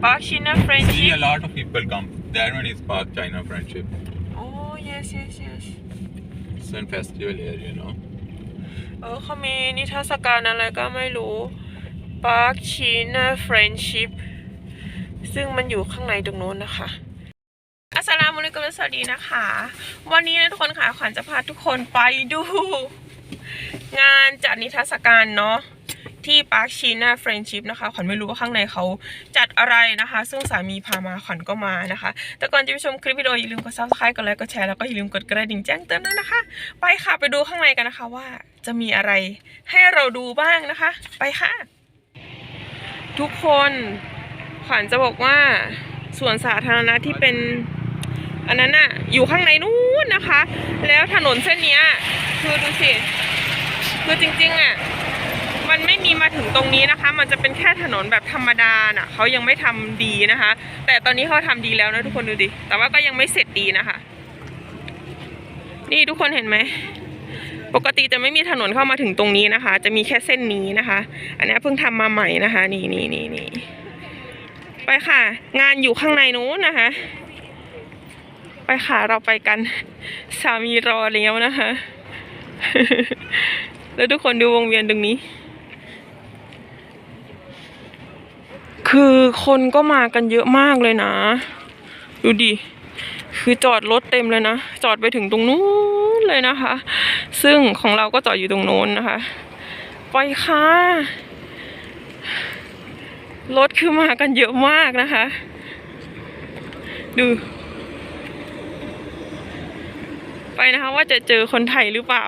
Park China See, Friendship a lot of people come. That one is Park China Friendship. Oh yes yes yes It's a festival here, you know. เออเขามีนิทรรศการอะไรก็ไม่รู้ Park China Friendship ซึ่งมันอยู่ข้างในตรงโน้นนะคะอัสสลามุอะลัยกุมและสวัสดีนะคะ วันนี้นะทุกคนค่ะขวัญจะพาทุกคนไปดู งานจัดนิทรรศการเนาะ ที่ Park China Friendship นะคะขวัญไม่รู้ว่าข้างในเขาจัดอะไรนะคะ ซึ่งสามีพามาขวัญก็มานะคะ แต่ก่อนจะไปชมคลิปวิดีโออย่าลืมกด subscribe กดไลค์กดแชร์แล้วก็อย่าลืมกดกระดิ่งแจ้งเตือนด้วยนะคะ ไปค่ะไปดูข้างในกันนะคะว่าจะมีอะไรให้เราดูบ้างนะคะ ไปค่ะ ทุกคนขวัญจะบอกว่าส่วนสาธารณะที่เป็นอันนั้นน่ะอยู่ข้างในนู้นนะคะ แล้วถนนเส้นนี้คือดูสิคือจริงๆอะ มันไม่มีมาถึงตรงนี้นะคะ มันจะเป็นแค่ถนนแบบธรรมดาน่ะเขายังไม่ทำดีนะคะ แต่ตอนนี้เขาทำดีแล้วนะทุกคนดูดิ แต่ว่าก็ยังไม่เสร็จดีนะคะ นี่ทุกคนเห็นไหม ปกติจะไม่มีถนนเข้ามาถึงตรงนี้นะคะ จะมีแค่เส้นนี้นะคะ อันนี้เพิ่งทำมาใหม่นะคะ นี่นี่นี่นี่ไปค่ะ งานอยู่ข้างในนู้นนะคะ ไปค่ะเราไปกัน สามีรอแล้วนะคะแล้วทุกคนดูวงเวียนตรงนี้ คือคนก็มากันเยอะมากเลยนะ ดูดิ คือจอดรถเต็มเลยนะ จอดไปถึงตรงนู้นเลยนะคะ ซึ่งของเราก็จอดอยู่ตรงโน้นนะคะ ไปค่ะ รถคือมากันเยอะมากนะคะ ดู ไปนะคะว่าจะเจอคนไทยหรือเปล่า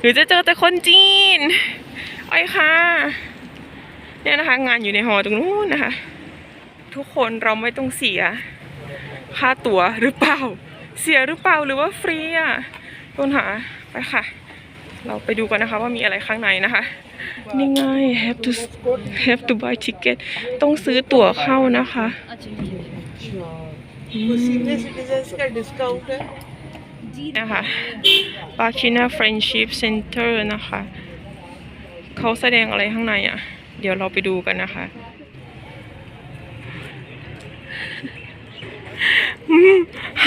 หรือจะเจอแต่คนจีน ไปค่ะ เนี่ยนะคะ งานอยู่ในหอตรงนู้นนะคะ ทุกคนเราไม่ต้องเสีย ค่าตั๋วหรือเปล่า เสียหรือเปล่าหรือว่าฟรีอะต้นหาไปค่ะ เราไปดูกันนะคะว่ามีอะไรข้างในนะคะ นี่ไง have to have to buy ticket ต้องซื้อตั๋วเข้านะคะนะคะ Bakina Friendship นเตอร์นะคะ เขาแสดงอะไรข้างในอะ เดี๋ยวเราไปดูกันนะคะ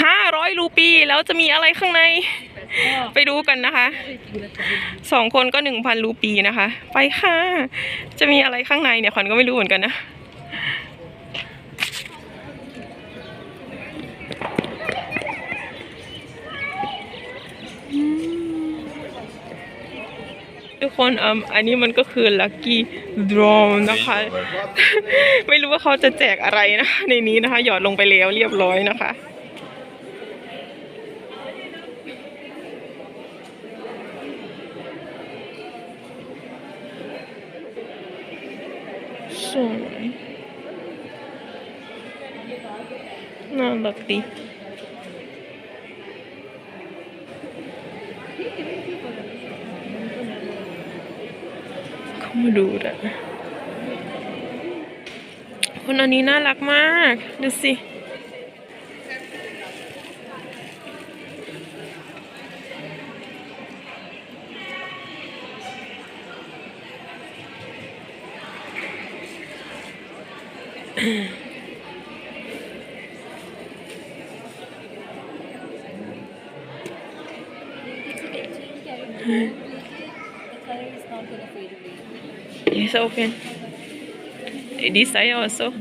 ห้าร้อยรูปีแล้วจะมีอะไรข้างใน ไปดูกันนะคะ สองคนก็หนึ่งพันรูปีนะคะ ไปค่ะ จะมีอะไรข้างในเนี่ยขวัญก็ไม่รู้เหมือนกันนะ คนอืมอันนี้มันก็คือ lucky draw นะคะ ไม่รู้ว่าเขาจะแจกอะไรนะคะในนี้นะคะ หยอดลงไปแล้วเรียบร้อยนะคะสวยน่ารักดีามาดูนะคนอันนี้น่ารักมาก ดูสิ The away. Yes, open. This side also.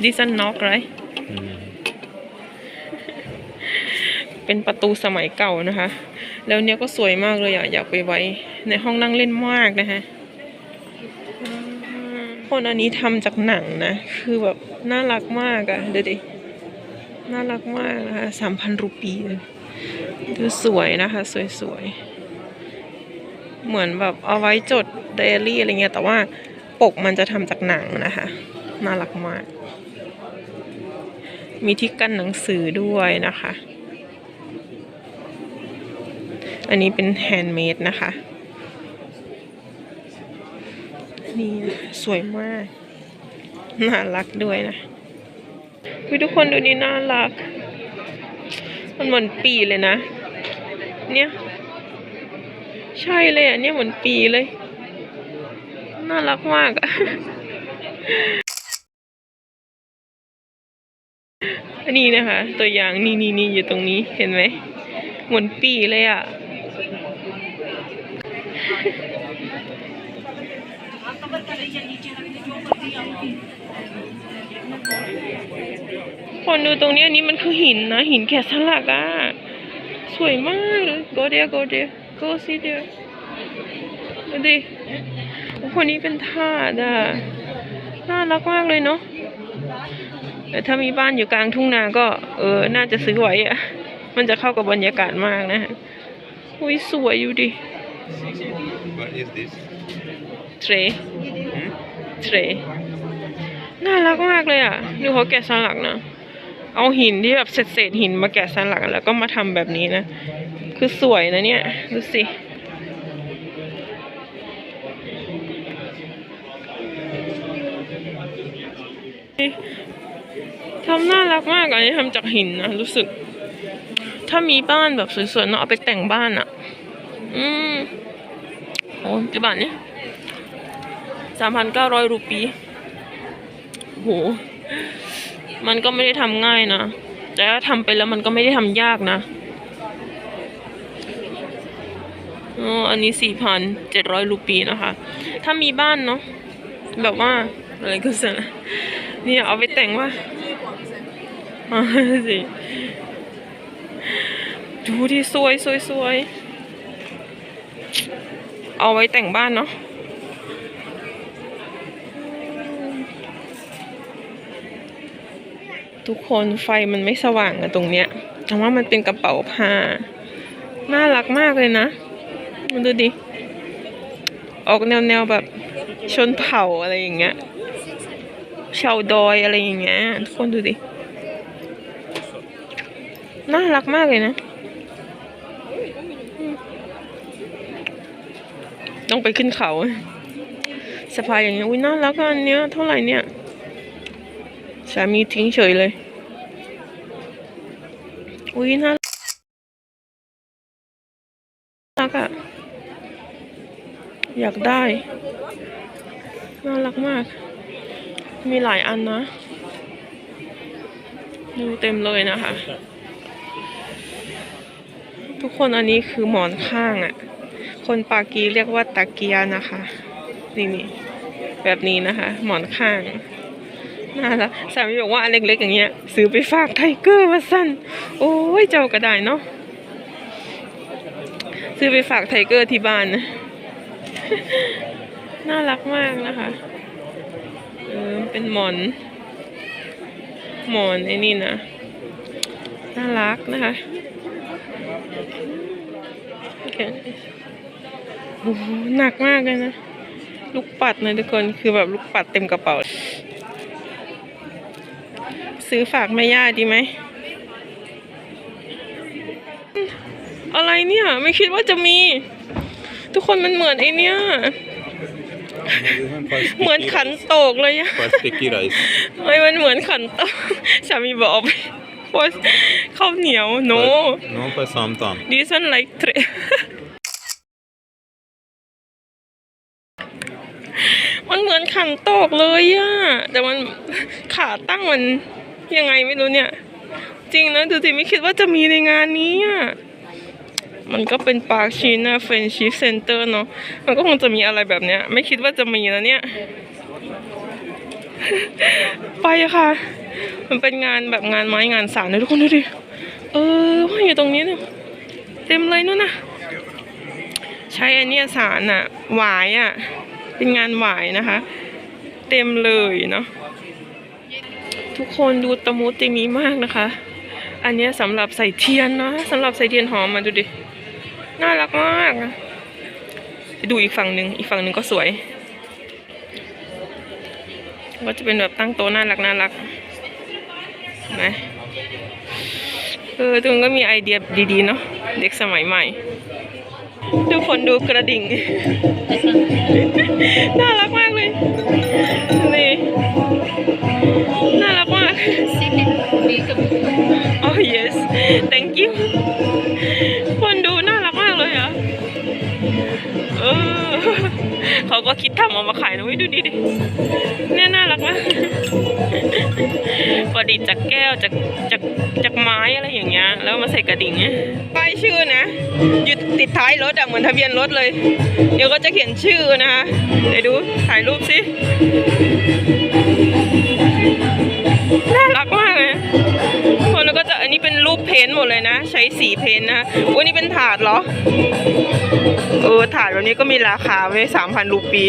This one knock right เป็นประตูสมัยเก่านะคะ แล้วเนี้ยก็สวยมากเลยอะอยากไปไว้ ในห้องนั่งเล่นมากนะคะคนอันนี้ทำจากหนังนะ คือแบบน่ารักมากอะ่ะดูดิ น่ารักมากนะคะสามพันรูปีเลยดูสวยนะคะ สวยๆ เหมือนแบบเอาไว้จดไดอารี่อะไรเงี้ยแต่ว่าปกมันจะทำจากหนังนะคะ น่ารักมาก มีที่กั้นหนังสือด้วยนะคะ อันนี้เป็นแฮนด์เมดนะคะ นี่สวยมาก น่ารักด้วยนะทุกคนดูนี่น่ารัก มันเหมือนปีเลยนะ เนี่ย ใช่เลยอะเนี่ยเหมือนปีเลย น่ารักมากอะอันนี้นะคะ ตัวอย่างนี่นี่นี่อยู่ตรงนี้เห็นไหมเหมือนปีเลยอะคนดูตรงนี้อันนี้มันคือหินนะ หินแกะสลักอะ สวยมากเลย go there go there go see there ดูดิคนนี้เป็นทาสอะน่ารักมากเลยเนาะแต่ถ้ามีบ้านอยู่กลางทุ่งนาก็ เออ น่าจะซื้อไว้อะมันจะเข้ากับบรรยากาศมากนะฮะอุ้ยสวยอยู่ดิ What is this? เทร Hmm? เทรน่ารักมากเลยอะ ดูเขาแกะสลักนะ เอาหินที่แบบเศษเศษๆหินมาแกะสลักแล้วก็มาทำแบบนี้นะ คือสวยนะเนี่ย ดูสิ ทำน่ารักมากอันนี้ทำจากหินนะ รู้สึก ถ้ามีบ้านแบบสวยๆเนาะเอาไปแต่งบ้านอะ อืมโอ้กี่บาทเนี่ยสามพันเก้าร้อยรูปีโห มันก็ไม่ได้ทำง่ายนะ แต่ถ้าทำไปแล้วมันก็ไม่ได้ทำยากนะ อ๋ออันนี้สี่พันเจ็ดร้อยรูปีนะคะ ถ้ามีบ้านเนาะแบบว่าอะไรก็สนะนี่เอาไปแต่งว่าอ่าสิดูที่สวยสวยสวยเอาไว้แต่งบ้านเนาะทุกคนไฟมันไม่สว่างอะตรงเนี้ยแต่ว่ามันเป็นกระเป๋าผ้า น่ารักมากเลยนะ มันดูดิ ออกแนวแนวแบบชนเผ่าอะไรอย่างเงี้ย ชาวดอยอะไรอย่างเงี้ยทุกคนดูดิ น่ารักมากเลยนะ ต้องไปขึ้นเขาสะพายอย่างเงี้ย อุ้ยน่ารักอันเนี้ย เท่าไหร่เนี่ยสามีทิ้งเฉยเลย อุ้ยน่ารักอะ อยากได้ น่ารักมาก มีหลายอันนะดูเต็มเลยนะคะ ทุกคนอันนี้คือหมอนข้างอะ่ะ คนปากีเรียกว่าตะเกียนะคะ นี่นี่แบบนี้นะคะ หมอนข้างน่ารักสามีบอกว่าอันเล็กๆอย่างเงี้ย ซื้อไปฝากไทเกอร์มาสั้น โอ้ยเจ้าก็ได้เนาะซื้อไปฝากไทเกอร์ที่บ้านนะ น่ารักมากนะคะเออเป็นหมอน หมอนไอ้นี่นะ น่ารักนะคะโอเคโอ้โหหนักมากเลยนะ ลูกปัดนะทุกคน คือแบบลูกปัดเต็มกระเป๋า ซื้อฝากแม่ย่าดีไหม อะไรเนี่ย ไม่คิดว่าจะมี ทุกคนมันเหมือนไอเนี้ย เหมือนขันโตกเลยอะ For sticky rice. ไม่มันเหมือนขันโตกสามีบอกเอาไปโพสข้าวเหนียว no For- no for samtam. this one like three มันเหมือนขันโตกเลยอะแต่มันขาตั้งมันยังไงไม่รู้เนี่ย จริงนะดูสิไม่คิดว่าจะมีในงานนี้อะ มันก็เป็นปาร์คชีนาเฟรนชิฟเซ็นเตอร์เนาะมันก็คงจะมีอะไรแบบเนี้ย ไม่คิดว่าจะมีนะเนี่ย ไปค่ะ มันเป็นงานแบบงานไม้งานสารนะทุกคนดูดิ เออว่าอยู่ตรงนี้เนี่ยเต็มเลยนู่นนะใช้อันเนี้ยสารอะหวายอะเป็นงานหวายนะคะ เต็มเลยเนาะทุกคนดูตะมุตะมีมากนะคะ อันเนี้ยสำหรับใส่เทียนนะสำหรับใส่เทียนหอมมาดูดิ น่ารักมากนะไปดูอีกฝั่งหนึ่งอีกฝั่งหนึ่งก็สวย ก็จะเป็นแบบตั้งโต๊ะน่ารักน่ารักนะเออทุกคนก็มีไอเดียดีๆเนาะเด็กสมัยใหม่ ทุกคนดูกระดิ่ง น่ารักมากเลยนี่น่ารักมาก oh yes thank you ก็คิดทำเอามาขายนะเว้ยดูดิดิเนี่ยน่ารักกมากประดิษฐ์จากแก้วจากจากจากไม้อะไรอย่างเงี้ย แล้วมาใส่กระดิ่งเนี่ยป้ายชื่อนะอยู่ติดท้ายรถอะเหมือนทะเบียนรถเลย เดี๋ยวก็จะเขียนชื่อนะคะเดี๋ยวดูถ่ายรูปสิ รูปเพ้นท์หมดเลยนะ ใช้สีเพ้นท์นะวันนี้เป็นถาดเหรอเออถาดแบบนี้ก็มีราคาไว้สามพันรูปี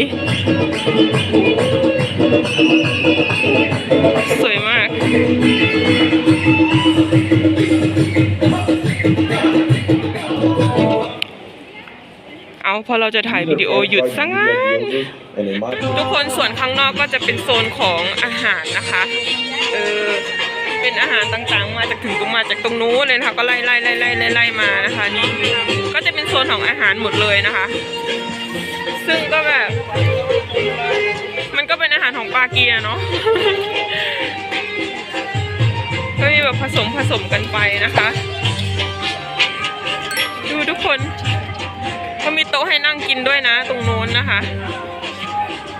สวยมากเอาพอเราจะถ่ายวิดีโอหยุดซะงั้นทุกคนส่วนข้างนอกก็จะเป็นโซนของอาหารนะคะ เออ เป็นอาหารต่างๆ มาจากถึงตรงมาจากตรงนู้นเลยนะคะก็ไล่ไล่ไล่ไล่ไล่ไล่มานะคะนี่ก็จะเป็นโซนของอาหารหมดเลยนะคะ ซึ่งก็แบบ มันก็เป็นอาหารของปากีอะเนาะก็มีแบบผสมผสมกันไปนะคะ ดูทุกคนเขามีโต๊ะให้นั่งกินด้วยนะ ตรงโน้นนะคะ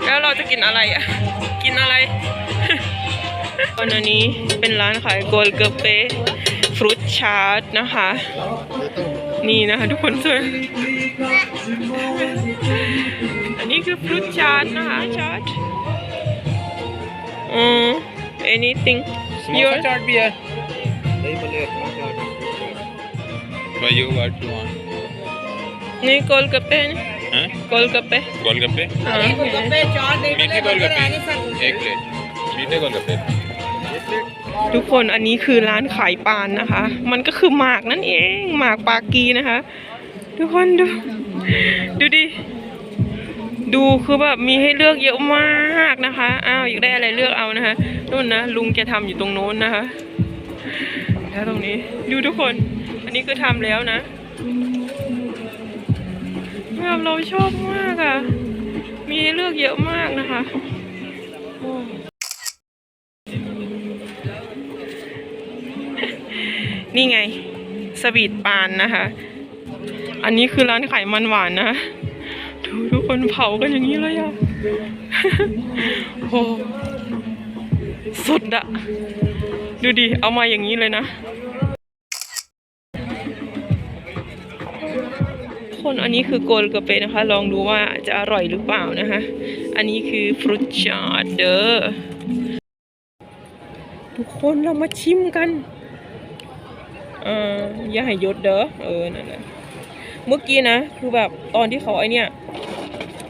แล้วเราจะกินอะไรอะกินอะไร วันนี้เป็นร้านขายโกลเกเปฟรุตชาร์ตนะคะ นี่นะคะ ทุกคนสวย อันนี้คือฟรุตชาร์ตนะคะชาร์ตอืม anything your चाट भी है But you what you want? นี่โกลเกเปนะ Huh? โกลเกเป गोलगप्पे อ่า मीठे गोलगप्पे एक प्लेट मीठे गोलगप्पे ทุกคนอันนี้คือร้านขายปานนะคะ มันก็คือหมากนั่นเองหมากปากีนะคะ ทุกคนดู ดูดิ ดูคือแบบมีให้เลือกเยอะมากนะคะอ้าวอยากได้อะไรเลือกเอานะคะนู่นนะลุงแกทำอยู่ตรงโน้นนะคะ แล้วตรงนี้ดูทุกคน อันนี้คือทำแล้วนะแบบเราชอบมากอะ่ะ มีให้เลือกเยอะมากนะคะ นี่ไง สวีทปานนะคะ อันนี้คือร้านขายมันหวานนะ ดูทุกคนเผากันอย่างนี้เลยอะโอ้สุดอะดูดิ เอามาอย่างนี้เลยนะ คนอันนี้คือโกลกาเปนะคะ ลองดูว่าจะอร่อยหรือเปล่านะคะ อันนี้คือฟรุตชาร์เดอร์ทุกคนเรามาชิมกัน อออย่าให้ยศเด้อเออนั่นแหละเมื่อกี้นะ คือแบบตอนที่เขาไอเนี่ย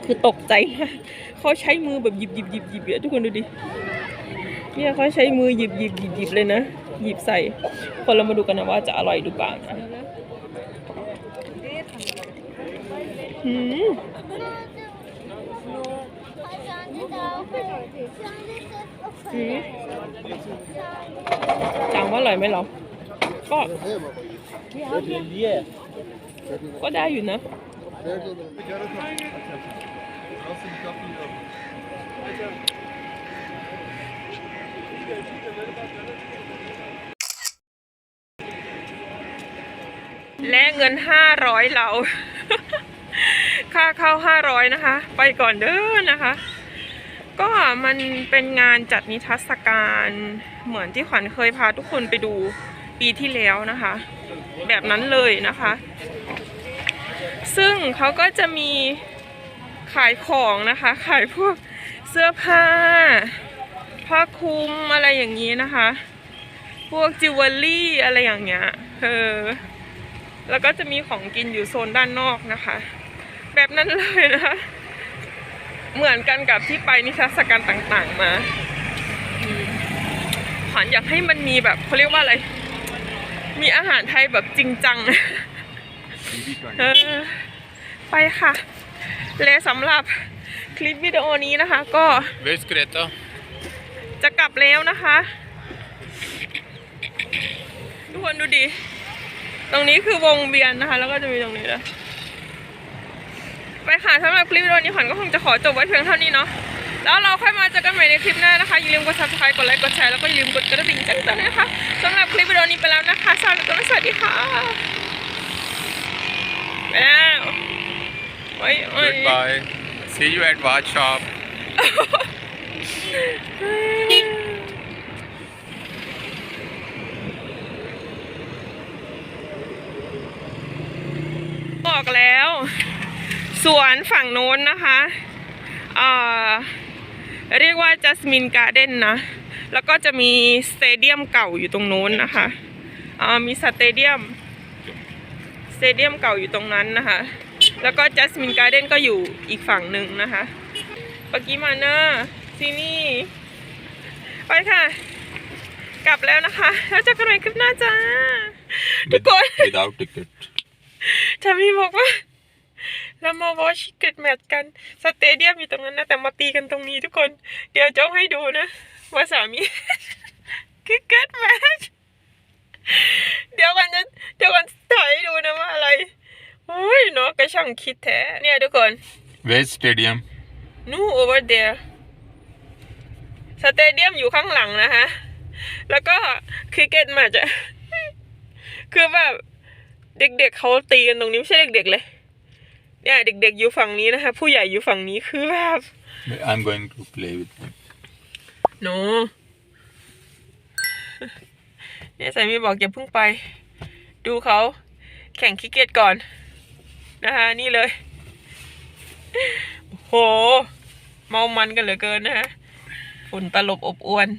คือตกใจมากเขาใช้มือแบบหยิบหยิบหยิบหยิบอะทุกคนดูดิเนี่ยเขาใช้มือหยิบหยิบหยิบหยิบเลยนะหยิบใส่ คนเรามาดูกันนะว่าจะอร่อยหรือเปล่านะหืมหืมจังว่าอร่อยไหมหรอ ก็ก็ได้อยู่นะและเงินห้าร้อยเรา ค่าเข้าห้าร้อยนะคะ ไปก่อนเด้อนะคะ ก็มันเป็นงานจัดนิทรรศการเหมือนที่ขวัญเคยพาทุกคนไปดู ปีที่แล้วนะคะ แบบนั้นเลยนะคะ ซึ่งเขาก็จะมีขายของนะคะ ขายพวกเสื้อผ้า ผ้าคลุมอะไรอย่างนี้นะคะ พวกจิวเวลรี่อะไรอย่างเงี้ยเออแล้วก็จะมีของกินอยู่โซนด้านนอกนะคะ แบบนั้นเลยนะคะเหมือนกันกับที่ไปนิทรรศการต่างๆมาขวัญอยากให้มันมีแบบเขาเรียกว่าอะไร มีอาหารไทยแบบจริงจังเออไปค่ะ และสำหรับคลิปวิดีโอนี้นะคะก็ Where's Greta? จะกลับแล้วนะคะ ทุกคนดูดิ ตรงนี้คือวงเวียนนะคะ แล้วก็จะมีตรงนี้ด้วยไปค่ะสำหรับคลิปวิดีโอนี้ขวัญก็คงจะขอจบไว้เพียงเท่านี้เนาะ แล้วเราค่อยมาเจอกันใหม่ในคลิปหน้านะคะ อย่าลืมกด subscribe กดไลค์กดแชร์แล้วก็อย่าลืมกดกระดิ่งแจ้งเตือนด้วยนะคะสำหรับคลิปวิดีโอนี้ไปแล้วนะคะสวัสดีค่ะสวัสดีค่ะไปแล้วโอ้ยโอ้ย Goodbye. See you at Watch Shop. บอกแล้ว สวนฝั่งโน้นนะคะ เอ่อ เรียกว่าจัสมินการ์เด้นนะ แล้วก็จะมีสเตเดียมเก่าอยู่ตรงโน้นนะคะอ่ามีสเตเดียมสเตเดียมเก่าอยู่ตรงนั้นนะคะ แล้วก็จัสมินการ์เด้นก็อยู่อีกฝั่งหนึ่งนะคะปากิมาเนอร์ที่นี่ไปค่ะ กลับแล้วนะคะ แล้วเจะกันใหม่คลิปหน้าจ้าทุกคน Without ticket. ทามีบอกว่า เรามาวอชเกตแมตช์กัน สเตเดียมอยู่ตรงนั้นนะ แต่มาตีกันตรงนี้ทุกคน เดี๋ยวจ้องให้ดูนะ ว่าสามีคือเกตแมตช์เดี๋ยวกันจะเดี๋ยวกันถ่ายให้ดูนะว่าอะไรโอ้ยเนาะกระช่างคิดแท้ เนี่ยทุกคน Where's stadium? นู่ over there สเตเดียมอยู่ข้างหลังนะคะ แล้วก็คริกเก็ตมาจะคือแบบเด็กๆเขาตีกันตรงนี้ไม่ใช่เด็กๆเลย เนี่ยเด็กๆอยู่ฝั่งนี้นะคะ ผู้ใหญ่อยู่ฝั่งนี้คือแบบ I'm going to play with them. โนเนี่ยสามีบอกอย่าเพิ่งไป ดูเขาแข่งคริกเก็ตก่อน นะคะนี่เลย โห เมามันกันเหลือเกินนะฮะฝุ่นตลบอบอวน